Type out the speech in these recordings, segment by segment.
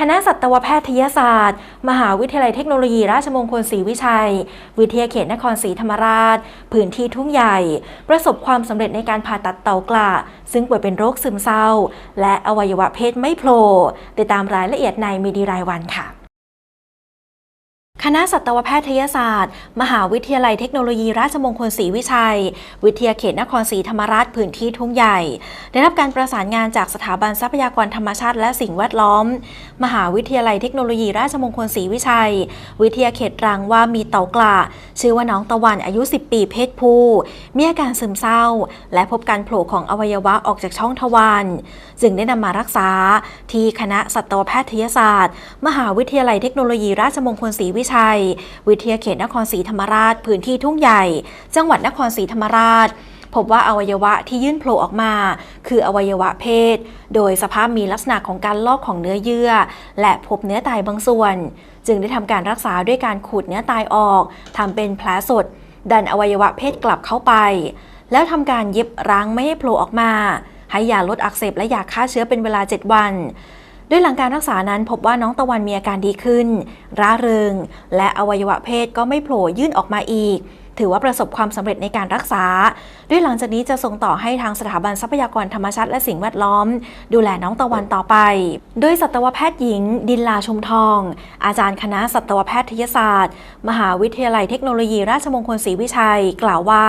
คณะสัตวแพทยศาสตร์ มหาวิทยาลัยเทคโนโลยีราชมงคลศรีวิชัย วิทยาเขตนครศรีธรรมราช พื้นที่ทุ่งใหญ่ ประสบความสำเร็จในการผ่าตัดเต่ากระซึ่งป่วยเป็นโรคซึมเศร้า และอวัยวะเพศไม่โผล่ติดตามรายละเอียดในมีดีรายวันค่ะ คณะสัตวแพทยศาสตร์ มหาวิทยาลัยเทคโนโลยีราชมงคลศรีวิชัย วิทยาเขตนครศรีธรรมราชพื้นที่ทุ่งใหญ่ ได้รับการประสานงานจากสถาบันทรัพยากรธรรมชาติและสิ่งแวดล้อม มหาวิทยาลัยเทคโนโลยีราชมงคลศรีวิชัย วิทยาเขตตรังว่ามีเต่ากระชื่อว่าน้องตะวันอายุ 10 ปีเพศผู้มีอาการซึมเศร้า และพบการโผล่ของอวัยวะออกจากช่องทวารจึงได้นำมารักษาที่คณะสัตวแพทยศาสตร์ มหาวิทยาลัยเทคโนโลยีราชมงคลศรีวิชัย วิทยาเขตนครศรีธรรมราช พื้นที่ทุ่งใหญ่ จังหวัดนครศรีธรรมราช พบว่าอวัยวะที่ยื่นโผล่ออกมา คืออวัยวะเพศ โดยสภาพมีลักษณะของการลอกของเนื้อเยื่อ และพบเนื้อตายบางส่วน จึงได้ทำการรักษาด้วยการขูดเนื้อตายออกทำเป็นแผลสด ดันอวัยวะเพศกลับเข้าไป แล้วทำการเย็บรั้งไม่ให้โผล่ออกมาให้ยาลดอักเสบและยาฆ่าเชื้อเป็นเวลา 7 วัน ด้วยหลังการรักษานั้นพบว่าน้องตะวันมีอาการดีขึ้น ร่าเริง และอวัยวะเพศก็ไม่โผล่ยื่นออกมาอีก ถือว่าประสบความสำเร็จในการรักษา ด้วยหลังจากนี้จะส่งต่อให้ทางสถาบันทรัพยากรธรรมชาติและสิ่งแวดล้อม ดูแลน้องตะวันต่อไป โดยสัตวแพทย์หญิง ดินลาชุมทอง อาจารย์คณะสัตวแพทยศาสตร์ มหาวิทยาลัยเทคโนโลยีราชมงคลศรีวิชัย กล่าวว่า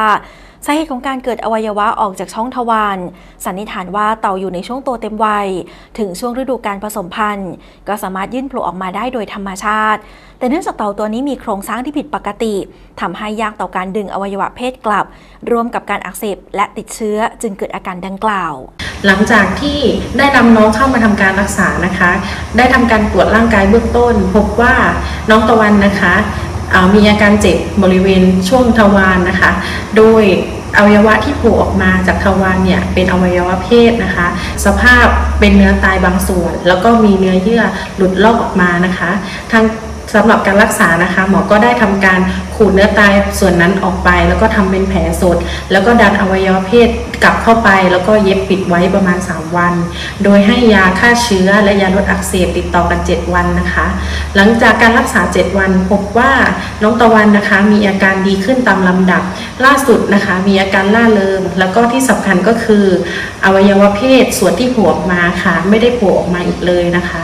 สาเหตุของการเกิดอวัยวะออกจากช่องทวารสันนิษฐานว่าเต่าอยู่ในช่วงโตเต็มวัย ถึงช่วงฤดูการผสมพันธุ์ ก็สามารถยื่นโผล่ออกมาได้โดยธรรมชาติ แต่เนื่องจากเต่าตัวนี้มีโครงสร้างที่ผิดปกติทำให้ยากต่อการดึงอวัยวะเพศกลับ รวมกับการอักเสบและติดเชื้อจึงเกิดอาการดังกล่าว หลังจากที่ได้นำน้องเข้ามาทำการรักษานะคะ ได้ทำการตรวจร่างกายเบื้องต้น พบว่าน้องตะวันนะคะ มีอาการเจ็บบริเวณช่วงทวารนะคะ โดยอวัยวะที่โผล่ออกมาจากทวารเนี่ยเป็นอวัยวะเพศนะคะ สภาพเป็นเนื้อตายบางส่วน แล้วก็มีเนื้อเยื่อหลุดลอกออกมานะคะทาง สำหรับการรักษานะคะ หมอก็ได้ทำการขูดเนื้อตายส่วนนั้นออกไป แล้วก็ทำเป็นแผลสด แล้วก็ดันอวัยวะเพศกลับเข้าไป แล้วก็เย็บปิดไว้ประมาณ 3 วัน โดยให้ยาฆ่าเชื้อและยาลดอักเสบติดต่อกัน 7 วันนะคะ หลังจากการรักษา 7 วันพบว่าน้องตะวันนะคะมีอาการดีขึ้นตามลำดับ ล่าสุดนะคะ มีอาการล่าเริงแล้วก็ที่สำคัญก็คือ อวัยวะเพศส่วนที่โผล่ออกมาค่ะ ไม่ได้โผล่ออกมาอีกเลยนะคะ